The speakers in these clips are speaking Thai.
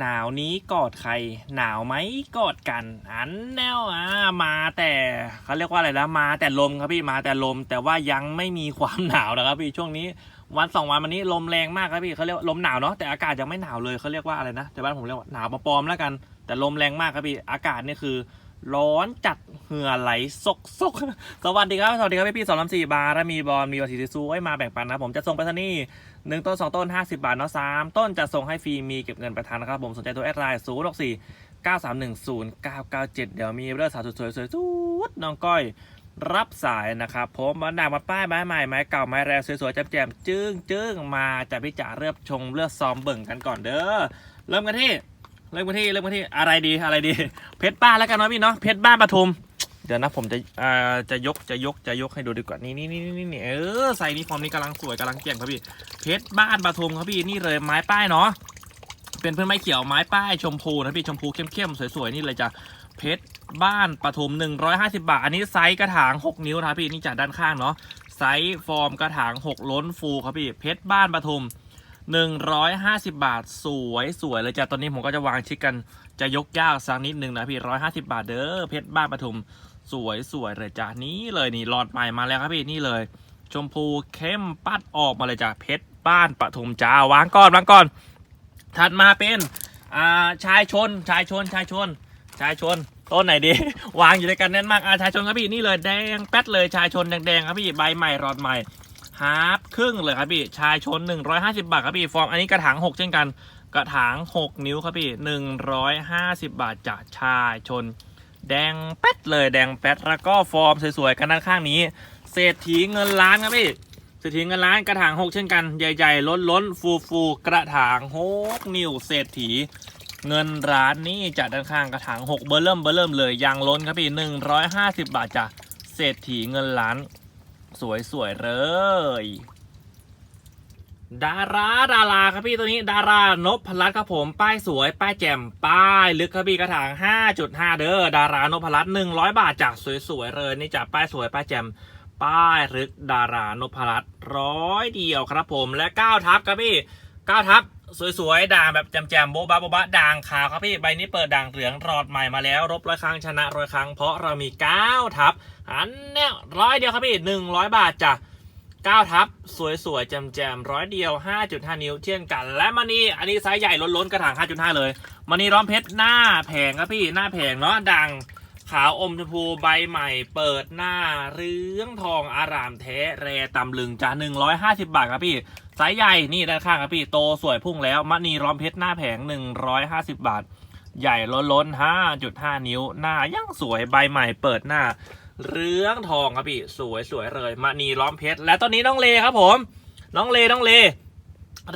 หนาวนี้กอดใคร หนาวไหมกอดกัน อันแนวอ่ามาแต่เขาเรียกว่าอะไรนะมาแต่ลมครับพี่มาแต่ลม แต่ว่ายังไม่มีความหนาวนะครับพี่ช่วงนี้วันสองวันวันนี้ลมแรงมากครับพี่เขาเรียกลมหนาวเนาะแต่อากาศยังไม่หนาวเลยเขาเรียกว่าอะไรนะแต่บ้านผมเรียกว่าหนาวมาปลอมๆแล้วกัน แต่ลมแรงมากครับพี่อากาศนี่คือ ร้อนจัดเหงื่อไหลซกซกสวัสดีครับสวัสดีครับพี่พี่สองลำสี่บาร์มีบอลมีวาสีซูไว้มาแบ่งปันนะผมจะส่งไปที่นี่ หนึ่งต้นสองต้นห้าสิบาทเนาะสามต้นจะส่งให้ฟรีมีเก็บเงินประทานนะครับผมสนใจตัวแอดไลน์ศูนย์หกสี่เก้าสามหนึ่งศูนย์เก้าเก้าเจ็ดเดี๋ยวมีเรื่องสาวสวยๆสวยๆสุดน้องก้อยรับสายนะครับผมมาด่างมาป้ายไม้ใหม่ไม้เก่าไม้แรงสวยๆแจ่มๆจึ้งจึ้งมาจากพี่จ๋าเลือกชงเลือกซ้อมเบิ่งกันก่อนเด้อเริ่มกันที่เริ่มกันที่เริ่มกันที่อะไรดีอะไรดี เพชรบ้านแล้วกันเนาะพี่เนาะเพชรบ้านปทุม เดี๋ยวนะผมจะอ่าจะยกจะยกจะยกให้ดูดีกว่านี่นี่นี่นี่นี่เออใส่นี่ฟอร์มนี้กำลังสวยกำลังเก่งครับพี่เพชรบ้านปทุมครับพี่นี่เลยไม้ป้ายเนาะเป็นเพื่อนไม้เขียวไม้ป้ายชมพูนะพี่ชมพูเข้มๆสวยๆนี่เลยจะเพชรบ้านปทุม 150 บาท อันนี้ไซส์กระถาง 6 นิ้วนะพี่นี่จากด้านข้างเนาะไซส์ฟอร์มกระถาง 6 ล้นฟูครับพี่เพชรบ้านปทุม 150 บาทสวยสวยเลยจ้ะตอนนี้ผมก็จะวางชิคกันจะยกยากสักนิดนึงนะพี่ 150 บาทเด้อเพชรบ้านปทุม สวยสวยเลยจ้ะนี้เลยนี่หลอดใหม่มาแล้วครับพี่นี่เลย ชมพูเข้มปัดออกมาเลยจ้ะเพชรบ้านปทุมจ้าวางก่อนวางก่อน ถัดมาเป็นอ่าชายชนชายชนชายชน ชายชนต้นไหนดี วางอยู่ด้วยกันแน่นมากอาชายชนครับพี่นี่เลยแดงแป๊ดเลยชายชนแดงๆครับพี่ใบใหม่รอดใหม่ฮาร์ปครึ่งเลยครับพี่ชายชน 150 บาทครับพี่ฟอร์มอันนี้กระถาง 6 เช่นกัน กระถาง 6 นิ้วครับพี่ 150 บาทจากชายชน แดงแป๊ดเลยแดงแป๊ดแล้วก็ฟอร์มสวยๆกันด้านข้างนี้ เศรษฐีเงินล้านครับพี่เศรษฐีเงินล้านกระถาง6เช่นกันใหญ่ๆล้นล้นฟูฟูๆกระถาง6นิ้วเศรษฐี เงินร้านนี่จากด้านข้างกระถาง6เบอร์เริ่มเบอร์เริ่มเลยยางล้นครับพี่150บาทจ้ะเศรษฐีเงินล้าน สวยๆเลย ดาราดาราครับพี่ตัวนี้ดารานพพลัตน์ครับผมป้ายสวย ป้ายแจ่มป้ายลึกครับพี่กระถาง 5.5 เด้อดารานพพลัตน์100 บาทจากสวยๆเลยนี่จากป้ายสวยป้ายแจ่มป้ายลึกดารานพพลัตน์ร้อยเดียวครับผมและ 9 ทับครับพี่ 9 ทับสวยๆ ด่างแบบแจ่มๆโบ๊ะบะโบ๊ะบะด่างขาวครับพี่ ใบนี้เปิดด่างเหลืองรอดใหม่มาแล้ว รบร้อยครั้งชนะร้อยครั้งเพราะเรามี 9 ทับอันเนี้ยร้อยเดียวครับพี่ 100 บาทจ้ะ 9 ทับ สวยๆแจมๆร้อยเดียว 5.5 นิ้วเช่นกัน และมันนี่อันนี้ไซส์ใหญ่ล้นๆกระถาง 5.5 เลยมันนี่ร้อมเพชรหน้าแผงครับพี่หน้าแผงเนาะดังขาวอมชมพูใบใหม่เปิดหน้าเรื่องทองอารามแท้แรตำลึงจ้า150 บาทครับพี่ไซส์ใหญ่นี่ด้านข้างครับพี่โตสวยพุ่งแล้วมณีร้อมเพชรหน้าแผง 150 บาท ใหญ่ล้นๆ5.5 นิ้วหน้ายังสวยใบใหม่เปิดหน้า เรื่องทองครับพี่สวยสวยเลยมณีล้อมเพชรและตอนนี้น้องเลครับผม น้องเลน้องเล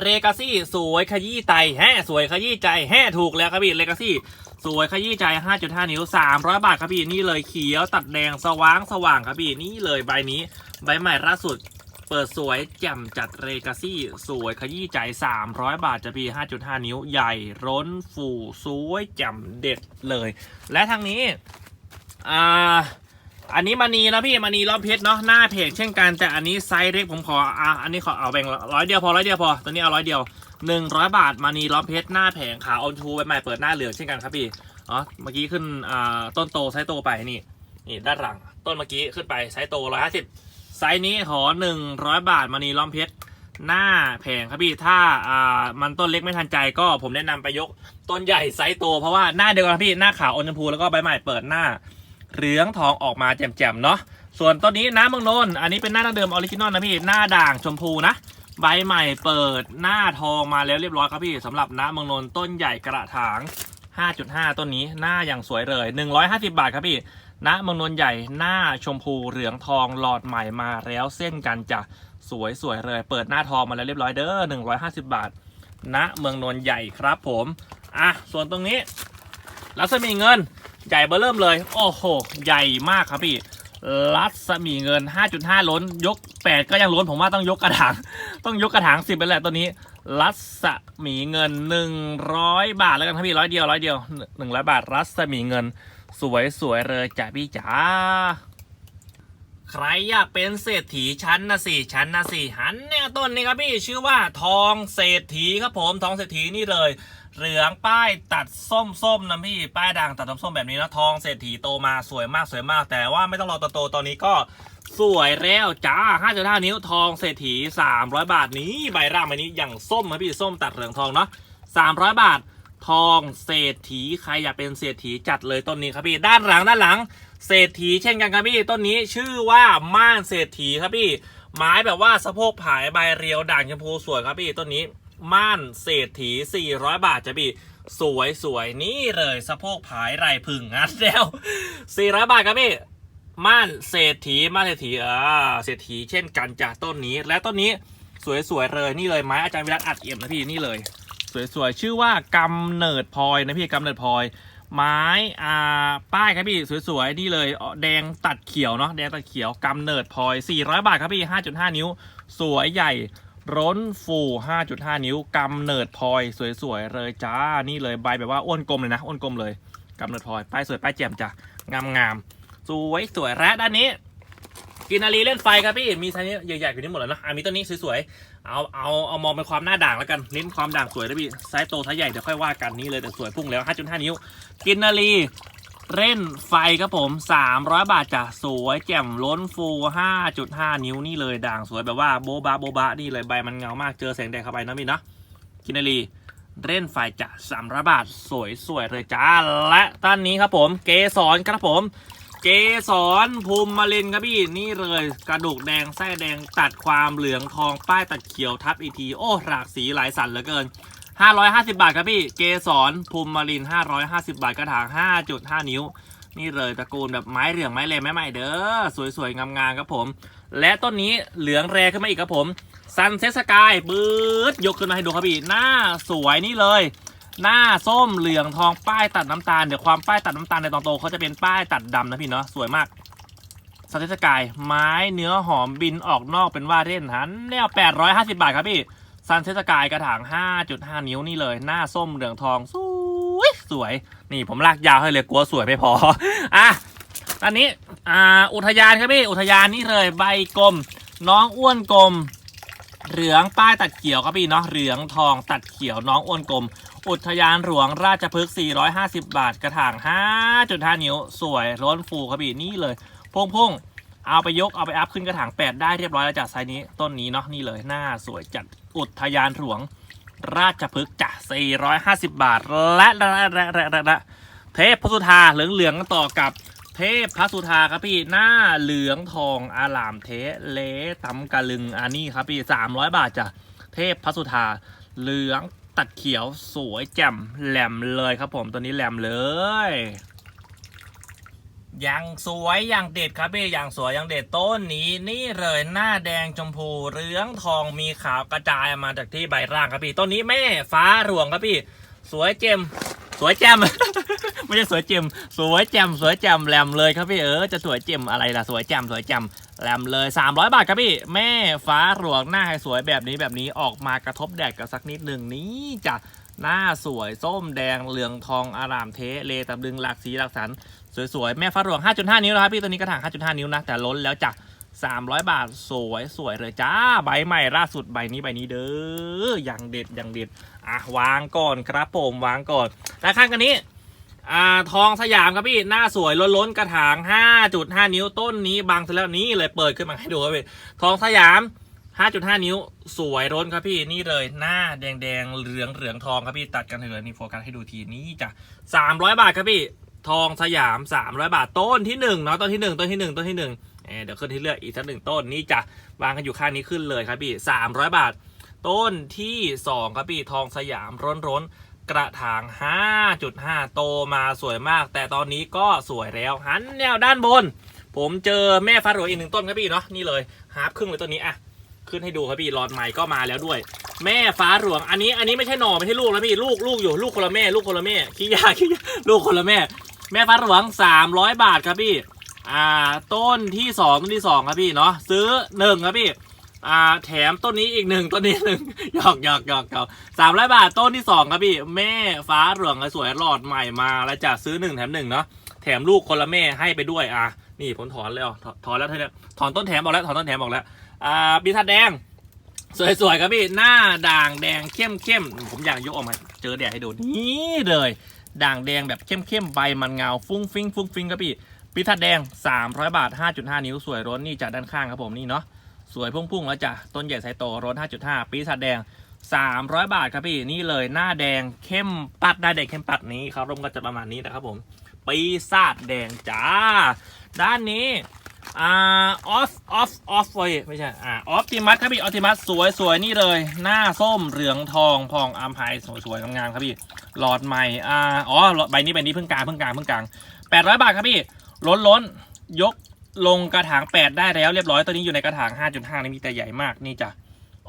เรกาซี่สวยขยี้ใจแฮ่สวยขยี้ใจแฮ่ถูกแล้วครับพี่เรกาซี่สวยขยี้ใจ 5.5 นิ้ว 300 บาทครับพี่นี่เลยเขียวตัดแดงสว่างสว่างครับพี่นี่เลยใบนี้ ใบใหม่ล่าสุด เปิดสวยแจ่มจัดเรกาซี่สวยขยี้ใจ 300 บาทจะพี่ 5.5 นิ้วใหญ่ร้นฟูสวยแจ่มเด็ดเลย และทางนี้อ่า อันนี้มานีนะพี่มานีรอบเพชรเนาะหน้าเพจเช่นกันแต่อันนี้ไซส์เล็กผมขออะอันนี้ขอเอาแบ่งร้อยเดียวพอร้อยเดียวพอตัวนี้เอาร้อยเดียวหนึ่งร้อยบาทมานีรอบเพชรหน้าแผงขาวออนทูใบใหม่เปิดหน้าเหลืองเช่นกันครับพี่อ๋อเมื่อกี้ขึ้นอ่าต้นโตไซส์โตไปนี่นี่ด้านหลัง ต้นเมื่อกี้ขึ้นไปไซส์โตร้อยห้าสิบไซส์นี้ขอหนึ่งร้อยบาทมานีล้อมเพชรหน้าแผงครับพี่ถ้าอ่ามันต้นเล็กไม่ทันใจก็ผมแนะนำไปยกต้นใหญ่ไซส์โต เพราะว่าหน้าเดียวกันพี่หน้าขาวอมชมพูแล้วก็ใบใหม่เปิดหน้า เหลืองทองออกมาแจ่มๆเนาะส่วนต้นนี้น้ำมืองนนอันนี้เป็นหน้าดั้งเดิมออริจินอลนะพี่หน้าด่างชมพูนะ ใบใหม่เปิดหน้าทองมาแล้วเรียบร้อยครับพี่สำหรับน้ำมืองนนต้นใหญ่กระถาง 5.5 ต้นนี้หน้าอย่างสวยเลย 150 บาทครับพี่ณเมืองนนใหญ่หน้าชมพูเหลืองทองหลอดใหม่มาแล้วเส้นกันจะสวยสวยเลย เปิดหน้าทองมาแล้วเรียบร้อยเด้อ150 บาทณเมืองนนใหญ่ครับผม อะ ส่วนตรงนี้ รัศมีเงินใหญ่เบอร์เริ่มเลย โอ้โห ใหญ่มากครับพี่ รัศมีเงิน 5.5 ล้น ยก 8 ก็ยังล้น ผมว่าต้องยกกระถาง ต้องยกกระถาง10ไปแหละตัวนี้ รัศมีเงิน 100 บาทแล้วกันครับพี่ร้อยเดียวร้อยเดียว100 บาท รัศมีเงิน สวยสวยๆเลยจ้ะพี่จ๋า ใครอยากเป็นเศรษฐีชั้นนะสิชั้นนะสิหันแนวต้นนี้ครับพี่ชื่อว่าทองเศรษฐีครับผมทองเศรษฐีนี่เลย เหลืองป้ายตัดส้มส้มนะพี่ป้ายด่างตัดส้มๆแบบนี้นะทองเศรษฐีโตมาสวยมากสวยมาก แต่ว่าไม่ต้องรอโตตอนนี้ก็สวยแล้วจ้า5.5นิ้วทองเศรษฐี300บาทนี้ใบร่างใบนี้อย่างส้มนะพี่ส้มตัดเหลืองทองเนาะ300บาท ทองเศรษฐีใครอยากเป็นเศรษฐีจัดเลยต้นนี้ครับพี่ด้านหลังด้านหลัง เศรษฐีเช่นกันครับพี่ต้นนี้ชื่อว่าม่านเศรษฐีครับพี่ไม้แบบว่าสะโพกผายใบเรียวด่างชมพูสวยครับพี่ต้นนี้ม่านเศรษฐี 400 บาทจ้ะพี่สวยสวยนี่เลยสะโพกผายไรผึ่งงัดแล้ว 400 บาทครับพี่ม่านเศรษฐีม่านเศรษฐีอ่าเศรษฐีเช่นกันจากต้นนี้ และต้นนี้สวยๆเลยนี่เลยไม้อาจารย์วิรัตอัดเอี่ยมนะพี่นี่เลย สวยๆชื่อว่ากำเนิดพลอยนะพี่กำเนิดพลอย ไม้อ่าป้ายครับพี่สวยๆนี่เลยแดงตัดเขียวเนาะแดงตัดเขียวกำเนิดพลอย 400 บาทครับพี่ 5.5 นิ้ว สวยใหญ่ร้นฟู5.5 นิ้วกำเนิดพลอย สวยๆเลยจ้านี่เลยใบแบบว่าอ้วนกลมเลยนะอ้วนกลมเลยกำเนิดพลอยป้ายสวยป้ายแจ่มจ้ะงามๆสวยสวยและด้านนี้กินนารีเล่นไฟครับพี่มีไซส์ใหญ่ๆอยู่นี่หมดเลยนะอะมีต้นนี้สวยๆ เอาเอาเอามองเป็นความหน้าด่างแล้วกันเน้นความด่างสวยนะพี่ไซส์โตไซส์ใหญ่เดี๋ยวค่อยว่ากันนี่เลยแต่สวยพุ่งแล้ว 5.5 นิ้ว กินนารีเล่นไฟครับผม 300 บาทจ้ะสวยแจ่มล้นฟู5.5 นิ้วนี่เลยด่างสวยแบบว่าโบบาโบบะนี่เลยใบมันเงามากเจอแสงแดดเข้าไปนะพี่นะกินนารีเล่นไฟจ้ะ300บาทสวยสวยเลยจ้าและต้านนี้ครับผม เกสรครับผม เกสรภูมิมาลินครับพี่นี่เลยกระดูกแดงไส้แดงตัดความเหลืองทองป้ายตัดเขียวทับอีกทีโอ้หลากสีหลายสันเหลือเกิน 550 บาทครับพี่ เกสรภูมิมาลิน 550 บาทกระถาง 5.5 นิ้ว นี่เลยตระกูลแบบไม้เหลืองไม้เลไม้ใหม่เด้อสวยๆงามๆครับผม และต้นนี้เหลืองแรขึ้นมาอีกครับผมซันเซสกายบืดยกขึ้นมาให้ดูครับพี่หน้าสวยนี่เลย หน้าส้มเหลืองทองป้ายตัดน้ำตาลเดี๋ยวความป้ายตัดน้ำตาลในตอนโตเขาจะเป็นป้ายตัดดำนะพี่เนาะสวยมากสเตสกายไม้เนื้อหอมบินออกนอกเป็นว่าเล่นหันแนว850บาทครับพี่ซันเทสกายกระถาง 5.5 นิ้วนี่เลย หน้าส้มเหลืองทองสวยสวย นี่ผมลากยาวให้เลยกลัวสวยไม่พอ อะตอนนี้อ่าอุทยานครับพี่ อุทยานนี่เลยใบกลม น้องอ้วนกลม เหลืองป้ายตัดเขียวครับพี่เนาะเหลืองทองตัดเขียวน้องอ้วนกลม อุทยานหลวงราชพฤกษ์450 บาท กระถาง 5.5 นิ้ว สวยร้นฟูครับพี่นี่เลยพงพงเอาไปยกเอาไปอัพขึ้นกระถาง 8 ได้เรียบร้อยแล้วจากไซนี้ต้นนี้เนาะนี่เลยหน้าสวยจัดอุทยานหลวง ราชพฤกษ์จ้ะ450 บาท และและและและและและเทพพระสุธาเหลืองเหลืองต่อกับเทพพระสุธาครับพี่หน้าเหลืองทองอารามเทเลตำกะลึงอันนี้ครับพี่300 บาทจ้ะเทพพระสุธาเหลือง ตัดเขียวสวยแจ่มแหลมเลยครับผมตัวนี้แหลมเลยอย่างสวยอย่างเด็ดครับพี่อย่างสวยอย่างเด็ดต้นนี้ นี่เลยหน้าแดงชมพูเรืองทองมีขาวกระจายมาจากที่ใบร่างครับพี่ต้นนี้แม่ฟ้าหลวงครับพี่ สวยเจม สวยแจมไม่ใช่สวยเจมสวยแจมสวยแจมแหลมเลยครับพี่เออจะสวยเจมอะไรล่ะสวยแจมสวยแจมแหลมเลย 300 บาทครับพี่ แม่ฟ้าหลวงหน้าให้สวยแบบนี้แบบนี้ออกมากระทบแดดกันสักนิดหนึ่งนี่จ้ะหน้าสวยส้มแดงเหลืองทองอารามเทเลตำลึงหลากสีหลากสันสวยๆแม่ฟ้าหลวง 5.5 นิ้วนะครับพี่ตัวนี้กระถาง 5.5 นิ้วนะแต่ล้นแล้วจ้ะ300 บาทสวยสวยเลยจ้า ใบใหม่ล่าสุดใบนี้ใบนี้เด้ออย่างเด็ดอย่างเด็ด อะวางก่อนครับผมวางก่อนด้านข้างกันนี้อ่าทองสยามครับพี่หน้าสวยล้นๆกระถาง 5.5 นิ้วต้นนี้บางเสร็จแล้วนี้เลยเปิดขึ้นมาให้ดูครับพี่ทองสยาม 5.5 นิ้วสวยร้นครับพี่นี่เลยหน้าแดงๆเหลืองเหลืองทองครับพี่ตัดกันเถอะนี่โฟกัสให้ดูทีนี้จ้ะ300 บาทครับพี่ทองสยาม 300 บาทต้นที่1เนาะต้นที่ 1 ต้นที่ 1 ต้นที่1เออเดี๋ยวขึ้นที่เลือกอีกสักหนึ่งต้นนี่จะวางกันอยู่ข้างนี้ขึ้นเลยครับพี่300 บาท ต้นที่ 2 ครับพี่ทองสยามร้นร้นๆ กระถาง 5.5 โตมาสวยมาก แต่ตอนนี้ก็สวยแล้ว หันแนวด้านบน ผมเจอแม่ฟ้าหลวงอีกหนึ่งต้นครับพี่เนาะนี่เลยฮาร์ปครึ่งเลยต้นนี้อะขึ้นให้ดูครับพี่หลอดใหม่ก็มาแล้วด้วย แม่ฟ้าหลวงอันนี้อันนี้ไม่ใช่หน่อไม่ใช่ลูกแล้วพี่ลูกลูกอยู่ลูกคนละแม่ ลูกคนละแม่ขี้ยาขี้ยาลูกคนละแม่ แม่ฟ้าหลวง 300 บาทครับพี่อ่าต้นที่สองต้นที่สองครับพี่เนาะซื้อหนึ่งครับพี่ อ่าแถมต้นนี้อีกหนึ่งต้นนี้หนึ่งหยอกหยอกหยอกหยอกสามร้อยบาทต้นที่สองครับพี่ แม่ฟ้าเหลวงสวยหลอดใหม่มาแล้วจะซื้อหนึ่งแถมหนึ่งเนาะแถมลูกคนละแม่ให้ไปด้วยอะนี่ผมถอนเลยอ๋อถอนถอนแล้วเธอเนี่ยถอนต้นแถมออกแล้วถอนต้นแถมออกแล้วอ่าปีศาจแดง สวยๆครับพี่หน้าด่างแดงเข้มเข้มๆผมอยากยกออกมา เจอแดดให้ดูนี่เลย ด่างแดงแบบเข้มเข้มๆใบมันเงาฟุ้งฟิ้งฟุ้งฟิ้งครับพี่ปีศาจแดง 300 บาท 5.5 นิ้วสวยร้นนี่จากด้านข้างครับผมนี่เนาะ สวยพุ่งๆแล้วจ้ะ ต้นใหญ่ไซโตร้น5.5 ปีศาจแดง 300 บาทครับพี่นี่เลยหน้าแดงเข้มปัดหน้าแดงเข้มปัดนี้ครับร่มก็จะประมาณนี้นะครับผมปีศาจแดงจ้า ด้านนี้อ่าออฟออฟออฟเว้ยไม่ใช่อ่าออฟติมัสครับพี่ออฟติมัสสวยสวยนี่เลย หน้าส้มเหลืองทองพองอัมไพสวยสวยงามๆครับพี่หลอดใหม่อ่าอ๋อใบนี้ใบนี้เพิ่งกลางเพิ่งกลางเพิ่งกลางแปดร้อยบาทครับพี่ล้นล้นยก ลงกระถางแปดได้แล้วเรียบร้อยตัวนี้อยู่ในกระถางห้าจุดห้านี่มีแต่ใหญ่มากนี่จ้ะ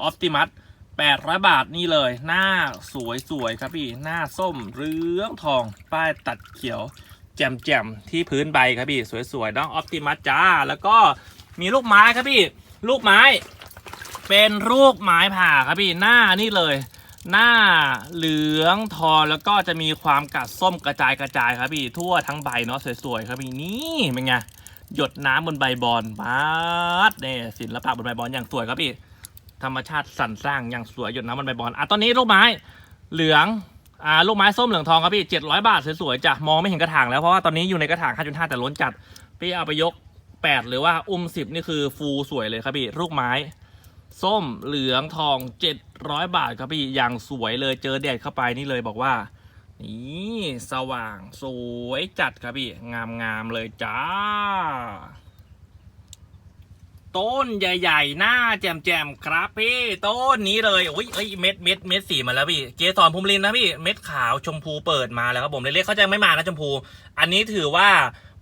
ออฟติมัสแปดร้อยบาทนี่เลย หน้าสวยสวยครับพี่ หน้าส้มเหลืองทอง ป้ายตัดเขียว แจ่มๆ ที่พื้นใบครับพี่ สวยๆน้องออ t ติมัสจ้า แล้วก็มีลูกไม้ครับพี่ ลูกไม้ เป็นลูกไม้ผ่าครับพี่หน้านี่เลย หน้าเหลืองทองแล้วก็จะมีความกัดส้มกระจายกระจายครับพี่ ทั่วทั้งใบเนาะสวยๆครับพี่นี่เป็นไง หยดน้ำบนใบบอลบาสเนี่ยศิลปะบนใบบอลอย่างสวยครับพี่ธรรมชาติสรรสร้างอย่างสวยหยดน้ำบนใบบอลอะตอนนี้ลูกไม้เหลืองอ่าลูกไม้ส้มเหลืองทองครับพี่เจ็ดร้อยบาทสวยๆจ้ะมองไม่เห็นกระถางแล้วเพราะว่าตอนนี้อยู่ในกระถาง5.5แต่ล้นจัดพี่เอาไปยก8หรือว่าอุ้ม10นี่คือฟูสวยเลยครับพี่ลูกไม้ ส้มเหลืองทอง700บาทครับพี่อย่างสวยเลยเจอแดดเข้าไปนี่เลยบอกว่า นี่สว่างสวยจัดครับพี่งามๆเลยจ้า ต้นใหญ่ๆ หน้าแจ่มๆครับพี่ ต้นนี้เลยโอ้ยเอ้ยเม็ดเม็ดเม็ดสีมาแล้วพี่ เกสรภูมิลินนะพี่เม็ดขาวชมพูเปิดมาแล้วครับผมเล็กๆเขาจะไม่มานะชมพู อันนี้ถือว่า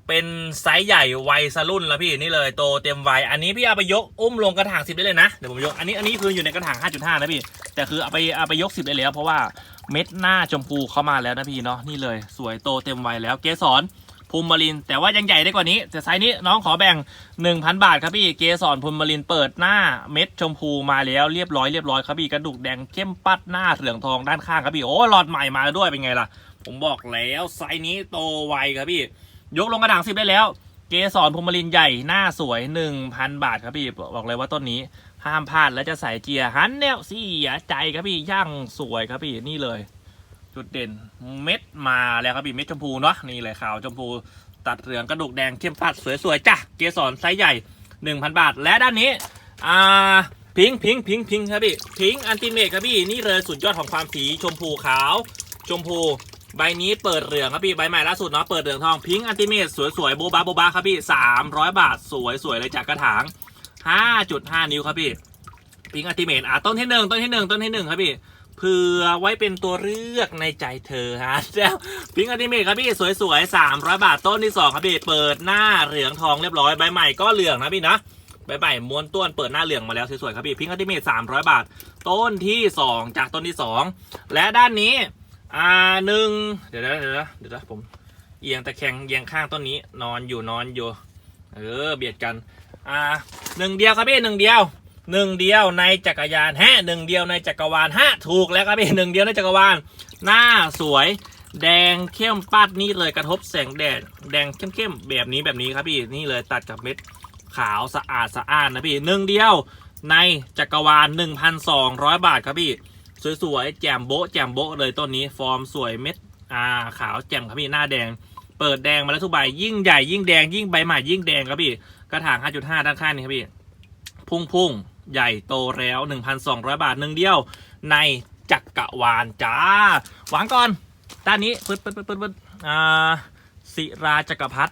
เป็นไซส์ใหญ่วัยสรุ่นแล้วพี่นี่เลยโตเต็มวัยอันนี้พี่เอาไปยกอุ้มลงกระถางสิบได้เลยนะเดี๋ยวผมยกอันนี้อันนี้คืออยู่ในกระถาง 5.5 นะพี่ แต่คือเอาไปเอาไปยกสิบได้แล้วเพราะว่า เม็ดหน้าชมพูเข้ามาแล้วนะพี่เนาะนี่เลยสวยโตเต็มวัยแล้วเกสรภูมิมาริน แต่ว่ายังใหญ่ได้กว่านี้แต่ไซส์นี้น้องขอแบ่ง 1,000 บาทครับพี่เกสรภูมิมารินเปิดหน้าเม็ดชมพูมาแล้วเรียบร้อยเรียบร้อยครับพี่กระดูกแดงเข้มปัดหน้าเหลืองทองด้านข้างครับพี่โอ้หลอดใหม่มาด้วยเป็นไงล่ะ ผมบอกแล้วไซส์นี้โตไวครับพี่ ยกลงกระถางสิบได้แล้ว เกสรภูมิมารินใหญ่หน้าสวย 1,000 บาทครับพี่บอกเลยว่าต้นนี้ ห้ามพลาดแล้วจะใส่เจียร์หันแนวเสียใจครับพี่ย่างสวยครับพี่นี่เลย จุดเด่นเม็ดมาแล้วครับพี่เม็ดชมพูเนาะนี่เลยขาวชมพูตัดเหลืองกระดูกแดงเข้มปัดสวยๆจ้ะเกสรไซส์ใหญ่ 1,000 บาท และด้านนี้อ่าพิงพิงพิงพิงครับพี่พิงอันติเมทครับพี่นี่เลยสุดยอดของความสีชมพูขาว ชมพูใบนี้เปิดเหลืองครับพี่ใบใหม่ล่าสุดเนาะเปิดเหลืองทองพิงอันติเมทสวยๆโบบาโบบาครับพี่300 บาท สวยๆเลยจากกระถาง 5.5นิ้วครับพี่พิงอัติเมทอะต้นที่หนึ่งต้นที่หนึ่งต้นที่หนึ่งครับพี่เผื่อไว้เป็นตัวเลือกในใจเธอฮะแล้วพิงอัติเมทครับพี่สวยๆ300บาทต้นที่สองครับพี่เปิดหน้าเหลืองทองเรียบร้อยใบใหม่ก็เหลืองนะพี่นะใบใหม่ม้วนต้วนเปิดหน้าเหลืองมาแล้วสวยๆครับพี่พิงอัติเมท300บาท ต้นที่สองจากต้นที่สองและด้านนี้อ่าหนึ่งเดี๋ยวนะเดี๋ยวนะเดี๋ยวนะผมเอียงตะแคงเอียงข้างต้นนี้นอนอยู่นอนอยู่เออเบียดกัน อ่าหนึ่งเดียวครับพี่หนึ่งเดียวหนึ่งเดียวในจักรยานฮะหนึ่งเดียวในจักรวาลฮะถูกแล้วครับพี่หนึ่งเดียวในจักรวาลหน้าสวยแดงเข้มปัดนี่เลยกระทบแสงแดดแดงเข้มๆแบบนี้แบบนี้ครับพี่นี่เลยตัดกับเม็ดขาวสะอาดสะอ้านนะพี่หนึ่งเดียวในจักรวาล 1,200 บาทครับพี่ สวยๆ แจ่มโบ๊ะแจ่มโบ๊ะเลยต้นนี้ฟอร์มสวยเม็ดอ่าขาวแจ่มครับพี่หน้าแดง เปิดแดงมาแล้วทุกใบยิ่งใหญ่ยิ่งแดงยิ่งใบใหม่ยิ่งแดงครับพี่ กระถาง 5.5 ด้านข้างนี่ครับพี่ พุ่งพุ่งใหญ่โตแล้ว 1,200 บาทหนึ่งเดียว ในจักรวาลจ้าหวังก่อน ด้านนี้ปึ๊ดปึ๊ดปึ๊ดปึ๊ดอ่าศิราจักรพัฒ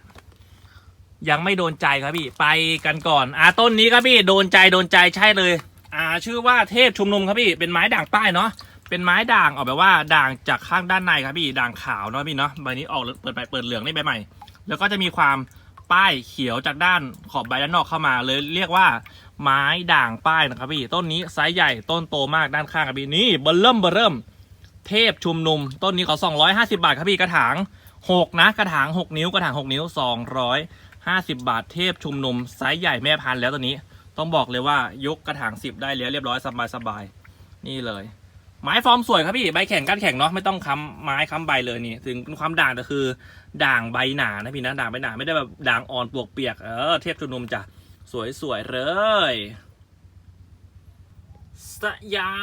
ยังไม่โดนใจครับพี่ไปกันก่อนอ่าต้นนี้ครับพี่โดนใจโดนใจใช่เลยอ่าชื่อว่าเทพชุมนุมครับพี่เป็นไม้ด่างป้เนาะเป็นไม้ด่างออกแบบว่าด่างจากข้างด้านในครับพี่ด่างขาวเนาะพี่เนาะใบนี้ออกเปิดใบเปิดเหลืองนี่ใบใหม่ แล้วก็จะมีความ ป้ายเขียวจากด้านขอบใบด้านนอกเข้ามาเลยเรียกว่าไม้ด่างป้ายนะครับพี่ต้นนี้ไซส์ใหญ่ต้นโตมากด้านข้างครับพี่นี่เบอร์เริ่มเบอร์เริ่ม เทพชุมนุม ต้นนี้ขา250 บาทครับพี่กระถาง6นะกระถาง 6 นิ้วกระถาง 6 นิ้ว 250 บาทเทพชุมนุมไซส์ใหญ่แม่พันธุ์แล้วตัวนี้ ต้องบอกเลยว่ายกกระถาง 10 ได้แล้วเรียบร้อยสบายสบายนี่เลย ไม้ฟอร์มสวยครับพี่ใบแข็งก้านแข็งเนาะไม่ต้องค้ำไม้ค้ำใบเลยนี่ ถึงความด่างแต่คือ ด่างใบหนานะพี่นะด่างใบหนาไม่ได้แบบด่างอ่อนปวกเปียกเออเทพชุนุมจ้ะสวยๆเลยสยา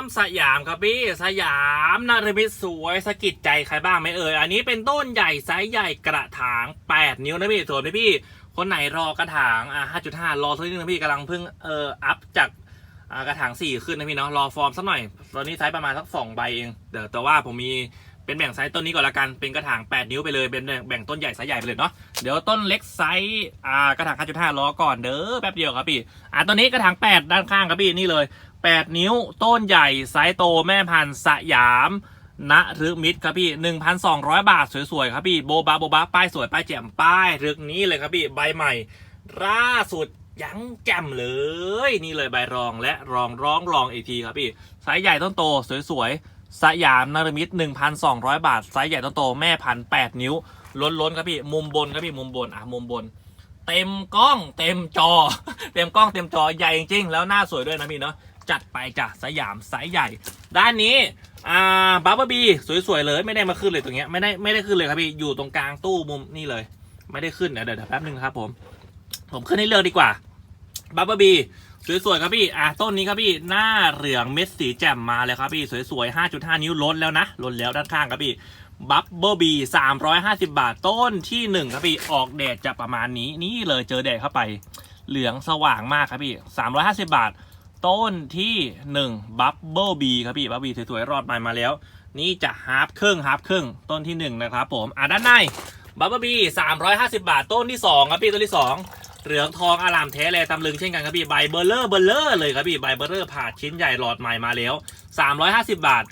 มสยามครับพี่สยามนารมิตสวยสะกิดใจใครบ้างไหมเอ่ยอันนี้เป็นต้นใหญ่ไซส์ใหญ่กระถาง 8 นิ้วนะพี่ส่วนพี่พี่คนไหนรอกระถางอะ5.5 รอสักนิดนึงนะพี่กำลังเพิ่งเอ่ออัพจาก กระถาง4ขึ้นนะพี่เนาะรอฟอร์มสักหน่อย ตอนนี้ไซส์ประมาณสัก2ใบเองเดี๋ยวแต่ว่าผมมีเป็นแบ่งไซส์ต้นนี้ก่อนละกันเป็นกระถาง 8 นิ้วไปเลยเป็นแบ่งต้นใหญ่ไซส์ใหญ่ไปเลยเนาะเดี๋ยวต้นเล็กไซส์อ่ากระถาง 5.5รอก่อนเด้อแป๊บเดียวครับพี่อะตัวนี้กระถาง 8 ด้านข้างครับพี่นี่เลย 8 นิ้วต้นใหญ่ไซส์โตแม่พันธุ์สยามณรึมิตรครับพี่ 1,200 บาทสวยๆครับพี่โบบาโบบาป้ายสวยป้ายแจ่มป้ายรึกนี้เลยครับพี่ใบใหม่ล่าสุด ยังแจ่มเลย นี่เลยใบรองและรองร้องรองอีกทีครับพี่ไซส์ใหญ่ต้นโตสวยๆสยามนารมิตร1,200 บาทไซส์ใหญ่ต้นโตแม่พันธุ์8นิ้ว ล้นๆครับพี่มุมบนครับพี่มุมบนอะมุมบน เต็มกล้องเต็มจอ เต็มกล้องเต็มจอใหญ่จริงๆแล้วหน้าสวยด้วยนะพี่เนาะจัดไปจ้ะสยามไซส์ใหญ่ ด้านนี้อ่าบับเบิลบีสวยๆเลยไม่ได้มาขึ้นเลยตรงเนี้ยไม่ได้ไม่ได้ขึ้นเลยครับพี่อยู่ตรงกลางตู้มุมนี่เลย ไม่ได้ขึ้นเดี๋ยวเดี๋ยวแป๊บนึงครับผม ผมขึ้นให้เลือกดีกว่า บับเบิลบีสวยๆครับพี่ อะต้นนี้ครับพี่ หน้าเหลืองเม็ดสีแจ่มมาเลยครับพี่ สวยๆ 5.5 นิ้วล้นแล้วนะ ล้นแล้วด้านข้างครับพี่ บับเบิลบีสามร้อยห้าสิบาท ต้นที่หนึ่งครับพี่ ออกแดดจะประมาณนี้ นี่เลยเจอแดดเข้าไป เหลืองสว่างมากครับพี่สามร้อยห้าสิบาท ต้นที่หนึ่งบับเบิลบีครับพี่ บับบีสวยๆ รอดไปมาแล้ว นี่จะฮาร์ฟครึ่งฮาร์ฟครึ่ง ต้นที่หนึ่งนะครับผม อะด้านใน บับเบิลบีสามร้อยห้าสิบาท ต้นที่สองครับพี่ ต้นที่สอง เหลืองทองอลามแท้เลยตำลึงเช่นกันครับพี่ใบเบอร์เลอร์เบอร์เลอร์เลยครับพี่ใบเบอร์เลอร์ผ่าชิ้นใหญ่หลอดใหม่มาแล้วสามร้อยห้าสิบาท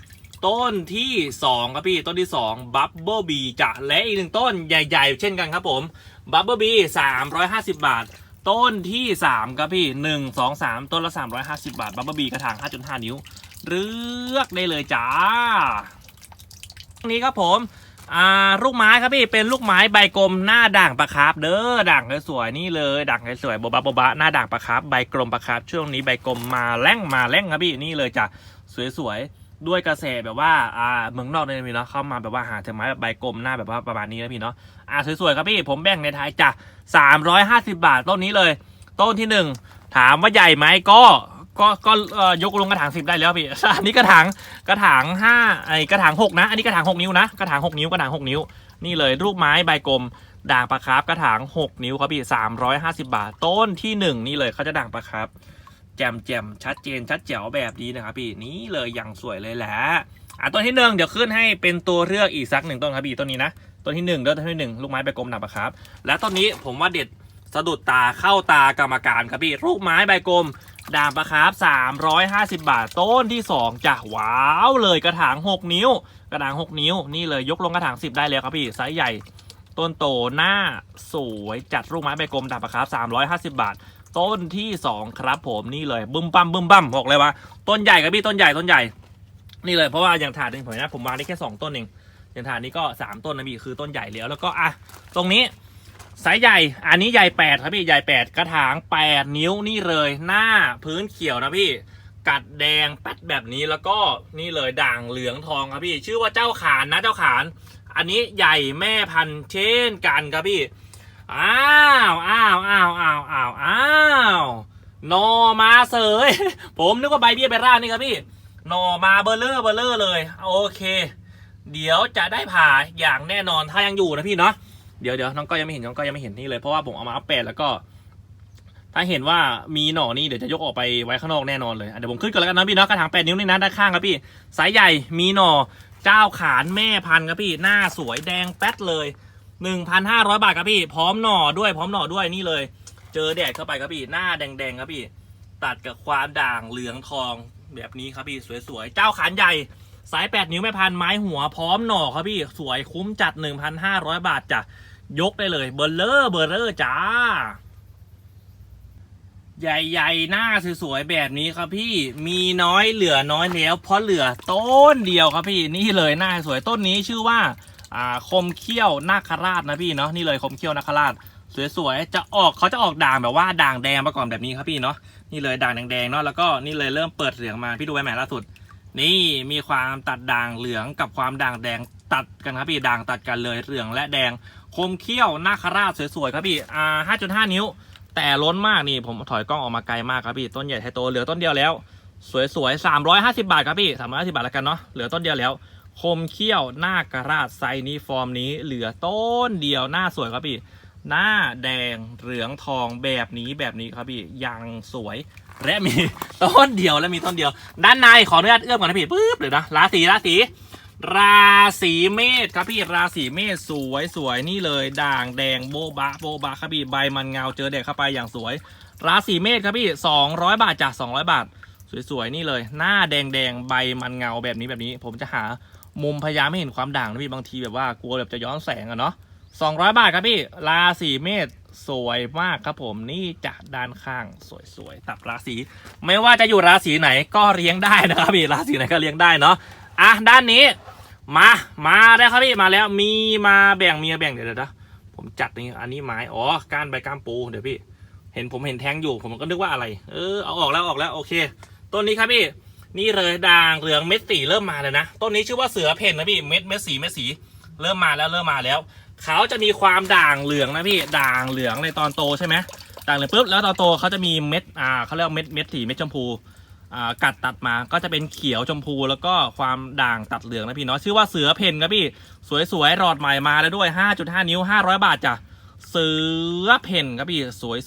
ต้นที่ 2 ครับพี่ต้นที่ 2 บับเบิลบีจะและอีกหนึ่งต้นใหญ่ ๆ เช่นกันครับผมบับเบิลบี350 บาท ต้นที่ 3 ครับพี่ 1 2 3 ต้นละ 350 บาทบับเบิลบีกระถาง 5.5 นิ้ว เลือกได้เลยจ้านี้ครับผม อ่าลูกไม้ครับพี่เป็นลูกไม้ใบกลมหน้าด่างปลาคาร์ฟเด้อด่างสวยๆนี่เลยด่างสวยๆโบบะโบบะหน้าด่างปลาคาร์ฟใบกลมปลาคาร์ฟช่วงนี้ใบกลมมาแร่งมาแร่งครับพี่นี่เลยจ้ะสวยๆด้วยกระแสแบบว่าอ่าเมืองนอกเนี่ยพี่เนาะเข้ามาแบบว่าหาถึงไม้แบบใบกลมหน้าแบบว่าประมาณนี้นะพี่เนาะอ่าสวยๆครับพี่ผมแบ่งในไทยจ้ะสามร้อยห้าสิบาทต้นนี้เลย ต้นที่หนึ่งถามว่าใหญ่ไหมก็ ก็ก็เอ่อยกลงกระถางสิบได้แล้วพี่อันนี้กระถางกระถางห้าไอ้กระถางหกนะ อันนี้กระถางหกนิ้วนะกระถางหกนิ้วกระถางหกนิ้ว นี่เลยรูปไม้ใบกลมด่างปลาคาร์ฟกระถางหกนิ้วครับพี่สามร้อยห้าสิบาท ต้นที่หนึ่งนี่เลยเขาจะด่างปลาคาร์ฟแจ่มแจ่มชัดเจนชัดแจ๋วแบบนี้นะครับพี่นี่เลยอย่างสวยเลยแหละอะต้นที่หนึ่งเดี๋ยวขึ้นให้เป็นตัวเลือกอีกสักหนึ่งต้นครับพี่ต้นนี้นะต้นที่หนึ่งเด้อต้นที่หนึ่งลูกไม้ใบกลมหนับครับและต้นนี้ผมว่าเด็ดสะดุดตาเข้าตากรรมการครับพี่ลูกไม้ใบกลม ดางปลาคร์ฟสามร้อยห้าสิบาท ต้นที่สองจ้ะว้าวเลยกระถางหกนิ้ว กระถางหกนิ้ว นี่เลยยกลงกระถางสิบได้แล้วครับพี่ไซส์ใหญ่ ต้นโตหน้าสวยจัดลูกไม้ใบกลมดางปลาคร์ฟสามร้อยห้าสิบาท ต้นที่สองครับผมนี่เลยบึมบั้มบึมบั้มบอกเลยว่า ต้นใหญ่ครับพี่ต้นใหญ่ต้นใหญ่ นี่เลยเพราะว่าอย่างถาดหนึ่งผมนะผมวางได้แค่สองต้นเองอย่างถาดนี้ก็สามต้นนะพี่คือต้นใหญ่แล้วแล้วก็อะตรงนี้ ไซส์ใหญ่ อันนี้ใหญ่แปดครับพี่ ใหญ่แปดกระถางแปดนิ้วนี่เลย หน้าพื้นเขียวนะพี่ กัดแดงแป๊ดแบบนี้แล้วก็นี่เลยด่างเหลืองทองครับพี่ ชื่อว่าเจ้าขานนะเจ้าขาน อันนี้ใหญ่แม่พันธุ์เช่นกันครับพี่ อ้าวอ้าวอ้าวอ้าวอ้าวอ้าวนอมาเสย ผมนึกว่าใบเบี้ยใบร่านี่ครับพี่นอมาเบลเลอร์เบลเลอร์เลย โอเค เดี๋ยวจะได้ผ่าอย่างแน่นอนถ้ายังอยู่นะพี่เนาะ เดี๋ยวเดี๋ยวน้องก็ยังไม่เห็นน้องก็ยังไม่เห็นนี่เลยเพราะว่าผมเอามาอัปเดตแล้วก็ ถ้าเห็นว่ามีหน่อนี่เดี๋ยวจะยกออกไปไว้ข้างนอกแน่นอนเลยเดี๋ยวผมขึ้นก่อนแล้วกันนะพี่เนาะกระถางแปดนิ้วนี่นะด้านข้างครับพี่สายใหญ่มีหน่อเจ้าขานแม่พันธุ์ครับพี่หน้าสวยแดงแป๊ดเลยหนึ่งพันห้าร้อยบาทครับพี่พร้อมหน่อด้วยพร้อมหน่อด้วยนี่เลย เจอแดดเข้าไปครับพี่หน้าแดงๆครับพี่ ตัดกับความด่างเหลืองทองแบบนี้ครับพี่สวยๆเจ้าขานใหญ่สายแปดนิ้วแม่พันไม้หัวพร้อมหน่อครับพี่ สวยคุ้มจัดหนึ่งพันห้าร้อยบาทจ้ะ ยกได้เลยเบอร์เลอร์เบอร์เลอร์จ้า ใหญ่ๆ หน้าสวยๆ แบบนี้ครับพี่มีน้อยเหลือน้อยแล้ว เพราะเหลือต้นเดียวครับพี่นี่เลยหน้าสวยต้นนี้ชื่อว่าอ่าคมเขี้ยวนาคราชนะพี่เนาะนี่เลยคมเขี้ยวนาคราชสวยๆ จะออกเขาจะออกด่างแบบว่าด่างแดงมาก่อนแบบนี้ครับพี่เนาะนี่เลยด่างแดงๆเนาะแล้วก็นี่เลยเริ่มเปิดเหลืองมาพี่ดูใบใหม่ล่าสุด นี่มีความตัดด่างเหลืองกับความด่างแดงตัดกันครับพี่ด่างตัดกันเลยเหลืองและแดง คมเขี้ยวนาคาราชสวยๆครับพี่อ่า5.5 นิ้ว แต่ล้นมากนี่ผมถอยกล้องออกมาไกลมากครับพี่ต้นใหญ่ไทโตเหลือต้นเดียวแล้ว สวยๆ350 บาทครับพี่350บาทแล้วกันเนาะเหลือต้นเดียวแล้ว คมเขี้ยวนากระราดไซส์นี้ฟอร์มนี้ เหลือต้นเดียวหน้าสวยครับพี่หน้าแดงเหลืองทองแบบนี้แบบนี้ครับพี่ยังสวยและมีต้นเดียวและมีต้นเดียว ด้านในขออนุญาตเอื้อมก่อนนะพี่ปึ๊บเดี๋ยวนะราศีราศี ราศีเมษครับพี่ราศีเมษสวยสวยนี่เลย ด่างแดงโบบะโบบะครับพี่ใบมันเงาเจอแดดเข้าไปอย่างสวย ราศีเมษครับพี่200บาทจาก200บาท สวยๆนี่เลย หน้าแดงๆใบมันเงาแบบนี้แบบนี้ ผมจะหามุมพยายามไม่เห็นความด่างนะพี่บางทีแบบว่ากลัวแบบจะย้อนแสงอะเนาะ200บาทครับพี่ ราศีเมษสวยมากครับผมนี่จะด้านข้างสวยๆตับราศีไม่ว่าจะอยู่ราศีไหนก็เลี้ยงได้นะครับพี่ราศีไหนก็เลี้ยงได้เนาะอะด้านนี้ มา มาแล้วครับพี่ มาแล้ว มีมาแบ่ง มีมาแบ่ง เดี๋ยวเดี๋ยวนะผมจัดนี่อันนี้ไม้ อ๋อ ก้านใบก้ามปู เดี๋ยวพี่ เห็นผมเห็นแทงอยู่ ผมก็นึกว่าอะไร เออ เอาออกแล้วออกแล้ว โอเค ต้นนี้ครับพี่ นี่เลยด่างเหลืองเม็ดสีเริ่มมาเลยนะ ต้นนี้ชื่อว่าเสือเพ่นนะพี่ เม็ดเม็ดสีเม็ดสี เริ่มมาแล้วเริ่มมาแล้ว เขาจะมีความด่างเหลืองนะพี่ ด่างเหลืองในตอนโตใช่ไหมด่างเหลืองปุ๊บ แล้วตอนโตเขาจะมีเม็ด อ่าเขาเรียกเม็ดเม็ดสีเม็ดชมพู กัดตัดมาก็จะเป็นเขียวชมพูแล้วก็ความด่างตัดเหลืองนะพี่เนาะชื่อว่าเสือเพนครับพี่ สวยๆหลอดใหม่มาแล้วด้วย 5.5 นิ้ว 500 บาทจ้ะเสือเพนครับพี่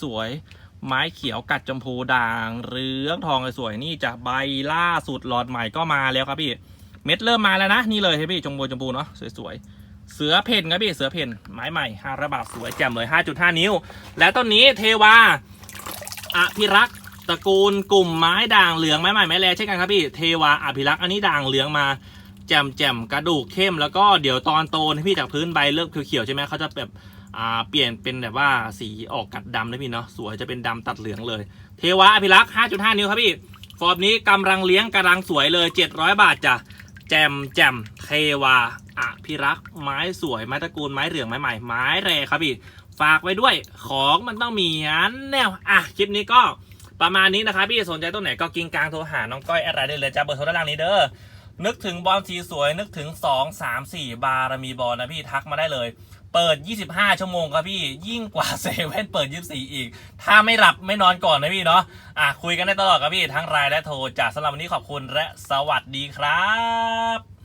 สวยๆไม้เขียวกัดชมพูด่างเหลืองทองสวยๆนี่จะใบล่าสุดหลอดใหม่ก็มาแล้วครับพี่ เม็ดเริ่มมาแล้วนะนี่เลยครับพี่ชมพูชมพูเนาะสวยๆเสือเพนครับพี่เสือเพนไม้ใหม่ห้าระบาทสวยแจ่มเลย 5.5 นิ้ว และต้นนี้เทวาอภิรักษ์ ตระกูลกลุ่มไม้ด่างเหลืองไม้ใหม่ไม้แรเช่นกันครับพี่เทวาอภิรักษ์อันนี้ด่างเหลืองมาแจ่มแจ่มกระดูกเข้มแล้วก็เดี๋ยวตอนโตนะพี่จากพื้นใบเริ่มเขียวๆใช่ไหมเขาจะแบบอ่าเปลี่ยนเป็นแบบว่าสีออกกัดดำนะพี่เนาะสวยจะเป็นดำตัดเหลืองเลย เทวะอภิรักษ์5.5 นิ้วครับพี่ฟอร์มนี้กำลังเลี้ยงกำลังสวยเลย 700 บาทจ้ะแจมแจมเทวาอภิรักษ์ไม้สวยไม้ตระกูลไม้เหลืองไม้ใหม่ไม้แร่ครับพี่ฝากไว้ด้วยของมันต้องมีอันแนวอะคลิปนี้ก็ ประมาณนี้นะครับพี่สนใจตัวไหนก็กิงกลางโทรหาน้องก้อยแอดไลน์ได้เลยจ้าเบอร์โทรด้านล่างนี้เด้อนึกถึงบอลสีสวยนึกถึง 2 3 4 บารมีบอลนะพี่ทักมาได้เลย เปิด 25 ชั่วโมงครับพี่ยิ่งกว่าเซเว่นเปิด 24 อีก ถ้าไม่หลับไม่นอนก่อนนะพี่เนาะอะคุยกันได้ตลอดครับพี่ทั้งไลน์และโทรจากสำหรับวันนี้ขอบคุณและสวัสดีครับ